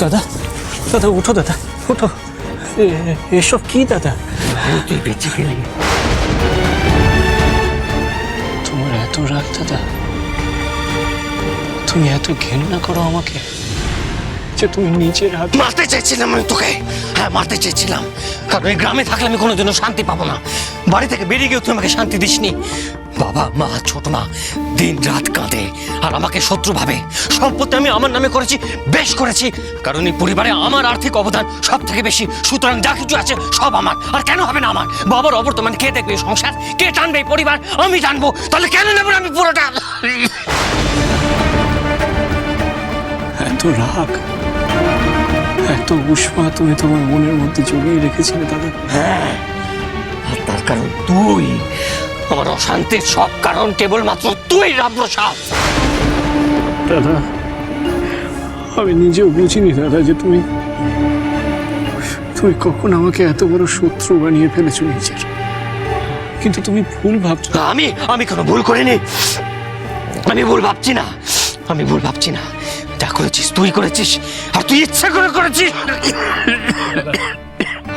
দাদা দাদা, উঠো দাদা, উঠো। এসব কি, দাদা? তুই বেঁচে গেলি। তোমার এত রাগ, দাদা। তুমি এত ঘেন্না করো আমাকে। যে তুমি নিজের হাত মারতে চাইছিলাম আমি তোকে। হ্যাঁ মারতে চেয়েছিলাম। কারণ এই গ্রামে থাকলে আমি কোনোদিনও শান্তি পাবো না। বাড়ি থেকে বেরিয়ে গিয়েও তুই আমাকে শান্তি দিসনি। বাবা মা ছোট মা দিন রাত কাঁদে আর আমাকে শত্রু ভাবে। সম্পত্তি আমি আমার নামে করেছি বেশ করেছি। কারণ এই পরিবারে আমার আর্থিক অবদান সব থেকে বেশি। সুতরাং যা কিছু আছে সব আমার। আর কেন হবে না আমার? বাবার অবর্তমান কে দেখবে সংসার? কে টানবে এই পরিবার? আমি টানবো তাহলে কেন নেব না আমি পুরোটা? এত রাগ। এত উষ্মা তুমি তোমার মনের মধ্যে জমিয়ে রেখেছিলে দাদা। আর তার কারণ তুই। আমার অশান্তির সব কারণ কেবলমাত্র তুই রামপ্রসাদ। দাদা আমি নিজেও বুঝিনি দাদা যে তুমি তুমি কখন আমাকে এত বড় শত্রু বানিয়ে ফেলেছো নিজের। কিন্তু তুমি ভুল ভাবছ আমি আমি কোনো ভুল করিনি। আমি ভুল ভাবছি না। আমি ভুল ভাবছি না। যা করেছিস তুই করেছিস আর তুই ইচ্ছা করে করেছিস।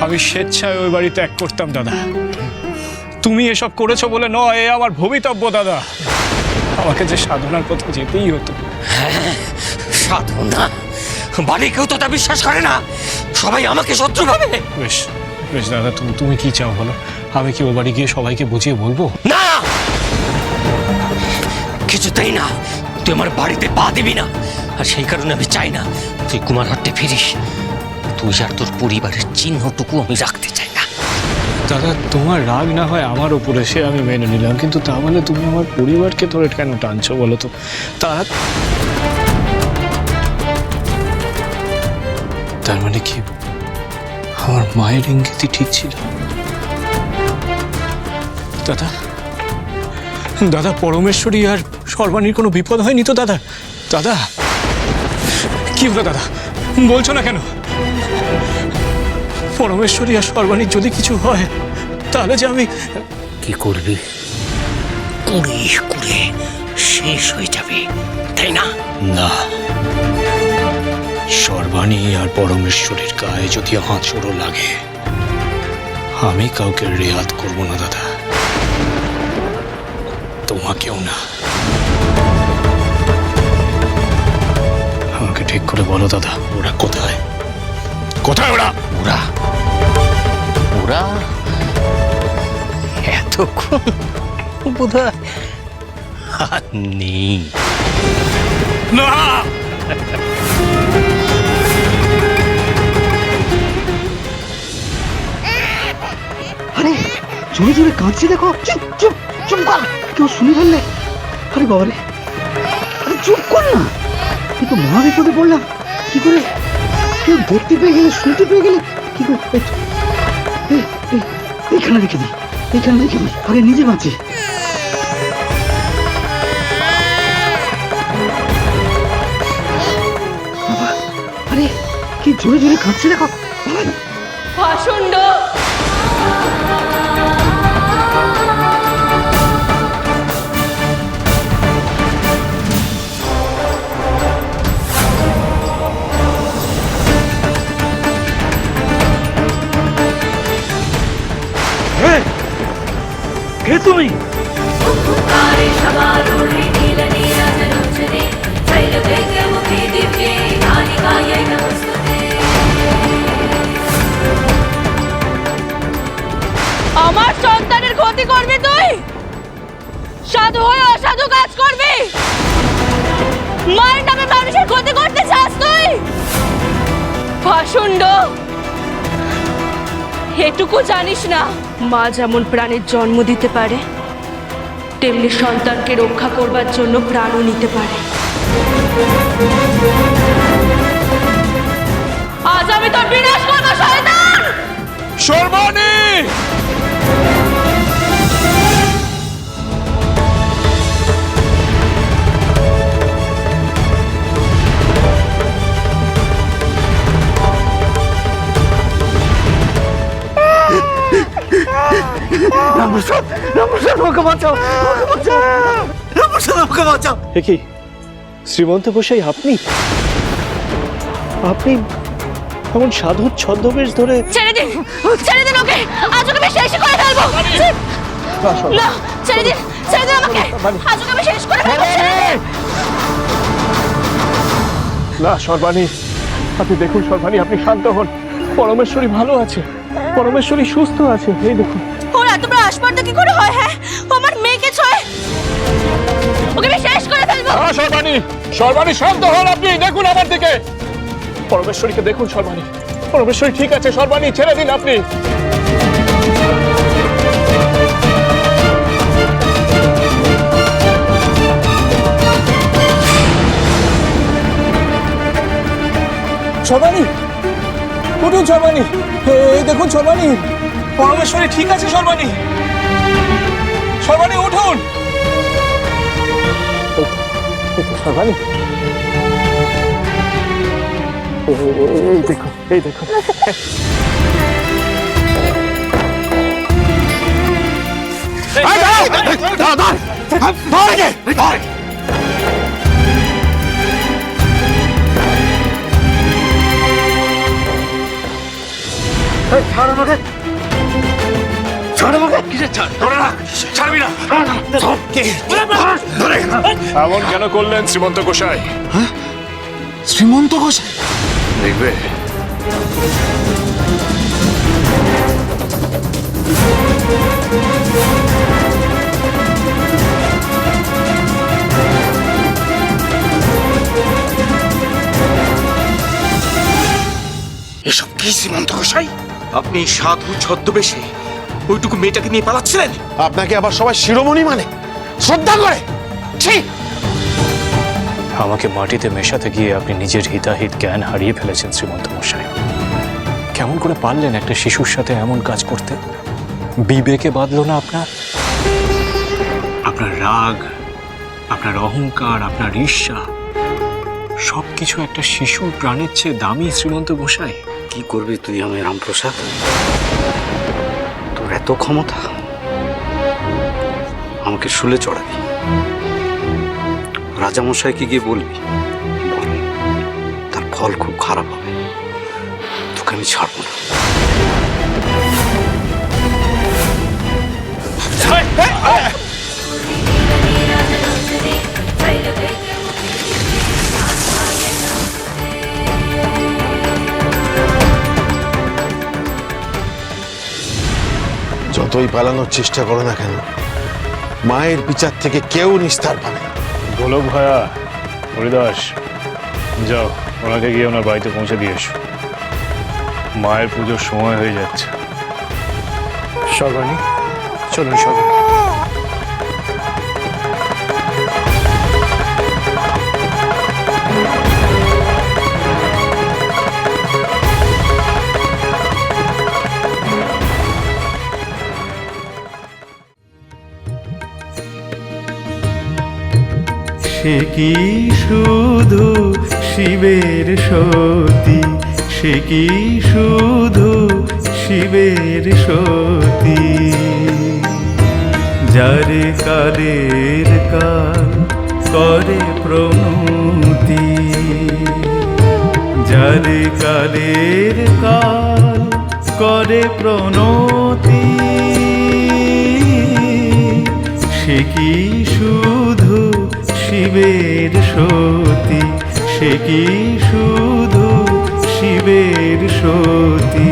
আমি স্বেচ্ছায় ওই বাড়ি ত্যাগ করতাম দাদা। তুমি এসব করেছ বলে নয় এ আমার ভবিতব্য দাদা। আমাকে যে সাধনার পথে যেতেই হতো। সাধু না বাড়ি কেউ তো তা বিশ্বাস করে না। সবাই আমাকে শত্রু ভাবে। বেশ বেশ দাদা তুমি তুমি কি চাও বলো? আমি কি ও বাড়ি গিয়ে সবাইকে বুঝিয়ে বলব? না! কিছুতেই না। তুই আমার বাড়িতে পা দিবি না। আর সেই কারণে আমি চাই না তুই কুমার কুমারহাটে ফিরিস। তুই আর তোর পরিবারের চিহ্নটুকু আমি রাখতে চাই না। দাদা, তোমার রাগ না হয় আমার ওপরে সে আমি মেনে নিলাম। কিন্তু তা মানে তুমি আমার পরিবারকে ধরে কেন টানছো বলো তো? তারা তার মানে কি? আমার মায়ের ইঙ্গিতই ঠিক ছিল। দাদা দাদা, পরমেশ্বরী আর সর্বাণীর কোনো বিপদ হয়নি তো, দাদা? দাদা কি হলো দাদা? বলছো না কেন? পরমেশ্বরী আর সর্বাণীর যদি কিছু হয় তাহলে যে আমি কি করবি? কুড়ি কুড়ে শেষ হয়ে যাবে তাই না? না। সর্বাণী আর পরমেশ্বরীর গায়ে যদি আঁচড়ও লাগে আমি কাউকে রেয়াত করব না দাদা। তোমাকেও না। আমাকে ঠিক করে বলো দাদা। ওরা কোথায়? কোথায় ওরা? ওরা? ওরা এতক্ষণ বোধ নেই। না! আরে জোরে জোরে কাঁদছে দেখো। চুপ চুপ চুপ কর। কেউ শুনে ফেললে। আরে বাবা রে আরে চুপ কর না। এই তো মহা বিপদে পড়লাম? কি করে? কেউ দেখতে পেয়ে গেলে, শুনতে পেয়ে গেলে? কি করে এইখানে রেখে দিই, এইখানে রেখে দিই, আরে নিজে বাঁচি। আরে, কি জোরে জোরে কাঁদছে দেখো। বাবা। হ্যাঁ, কে তুমি? আমার সন্তানের ক্ষতি করবি তুই? সাধু হয়ে অসাধু কাজ করবি? মায়ের নামে মানুষের ক্ষতি করতে চাস তুই? ভাষুণ্ড এটুকু জানিস না। মা যেমন প্রাণের জন্ম দিতে পারে, তেমনি সন্তানকে রক্ষা করবার জন্য প্রাণও নিতে পারে। আজ আমি তোর বিনাশ করব, শয়তান! রামপ্রসাদ রামপ্রসাদ আমাকে বাঁচাও বাঁচাও। রামপ্রসাদ বাঁচাও। কি? শ্রীমন্ত গোসাই আপনি? আপনি এমন সাধুর ছদ্মবেশ ধরে ছেড়ে দিন ছেড়ে দিন ওকে। আজ ওকে শেষ করে ফেলব। না ছেড়ে দিন ছেড়ে দিন আমাকে। আজ ওকে শেষ করে ফেলব না সর্বাণী আপনি দেখুন সর্বাণী আপনি শান্ত হন। পরমেশ্বরী ভালো আছে পরমেশ্বরী সুস্থ আছে। এই দেখুন। এত বড় আসপর্দা কি করে হয় হ্যাঁ? আমার মেয়েকে ছয়। ওকে আমি শেষ করে ফেলব। সর্বাণী সর্বাণী, শান্ত হন আপনি, দেখুন আমার দিকে। পরমেশ্বরীকে দেখুন, সর্বাণী। পরমেশ্বরী, ঠিক আছে, সর্বাণী, ছেড়ে দিন আপনি। সর্বাণী, উঠুন, সর্বাণী। এই, দেখুন, সর্বাণী। পরমেশ্বরী ঠিক আছে সর্বাণী। সর্বাণী উঠুন। সর্বাণী। এই দেখুন এই দেখুন এমন কেন করলেন শ্রীমন্ত গোসাই? শ্রীমন্ত গোসাই? দেখবে। এসব কি শ্রীমন্ত গোসাই? আপনি সাধু ছদ্মবেশে? ওইটুকু মেয়েটাকে নিয়ে পালাচ্ছিলেন? আপনাকে আবার সবাই শিরোমণি মানে? শ্রদ্ধা করে! ছি! আমাকে মাটিতে মেশাতে গিয়ে আপনি নিজের হিতাহিত জ্ঞান হারিয়ে ফেলেছেন শ্রীমন্ত মশাই। কেমন করে পারলেন একটা শিশুর সাথে এমন কাজ করতে? বিবেকে বাঁধলো না আপনার? আপনার রাগ আপনার অহংকার আপনার ঈর্ষা সব কিছু একটা শিশুর প্রাণের চেয়ে দামি শ্রীমন্ত গোসাই কি করবি তুই আমি রামপ্রসাদ? তোর এত ক্ষমতা? আমাকে শুলে চড়াবি। রাজামশাইকে গিয়ে বলবি বল তার ফল খুব খারাপ হবে। তোকে আমি ছাড়বো যতই পালানোর চেষ্টা করো না কেন মায়ের বিচার থেকে কেউ নিস্তার পাবে গোলক ভায়া হরিদাস যাও ওনাকে গিয়ে ওনার বাড়িতে পৌঁছে দিয়ে এসো। মায়ের পুজোর সময় হয়ে যাচ্ছে। সবানি চলুন সর্বাণী সে কি শুধু শিবের সতী? সে কি শুধু শিবের সতী? যারে কালের কাল করে প্রণতি। যারে কালের কাল করে প্রণতি। শিবের সতী সে কি শুধু শিবের সতী?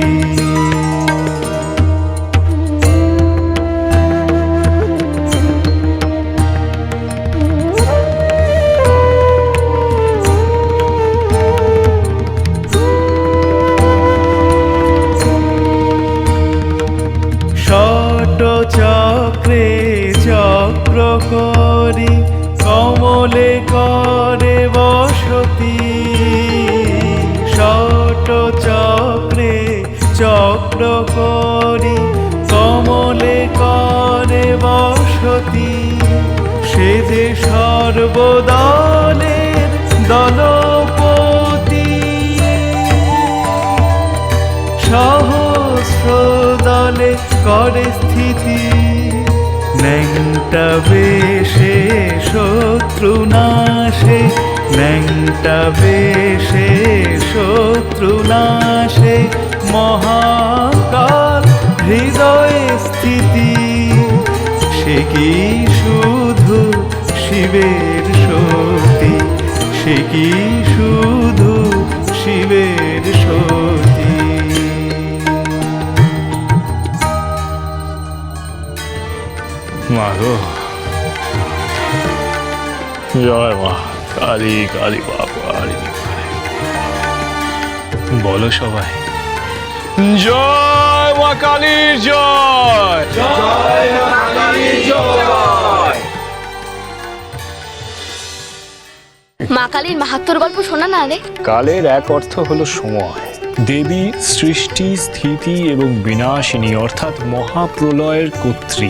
চক্রে চক্র করি কমলে করে বসতি ষট চক্রে চক্র করি। কমলে করে বসতি, সে যে সর্বদলের দলপতি। সহস্র দলে করে স্থিতি ন্যাংটা বেশে, শত্রু নাশে। ন্যাংটা বেশে, শত্রু নাশে। মহাকাল হৃদয়ে স্থিতি, সে কি শুধু শিবের শক্তি? সে কি শুধু শিবের শক্তি? মা গো জয় মা কালী কালী বাবা বলো সবাই জয় মা কালীর জয় মা কালীর মাহাত্মর গল্প শোনা না রে? কালের এক অর্থ হলো সময়। দেবী সৃষ্টি স্থিতি এবং বিনাশিনী অর্থাৎ মহাপ্রলয়ের কর্ত্রী।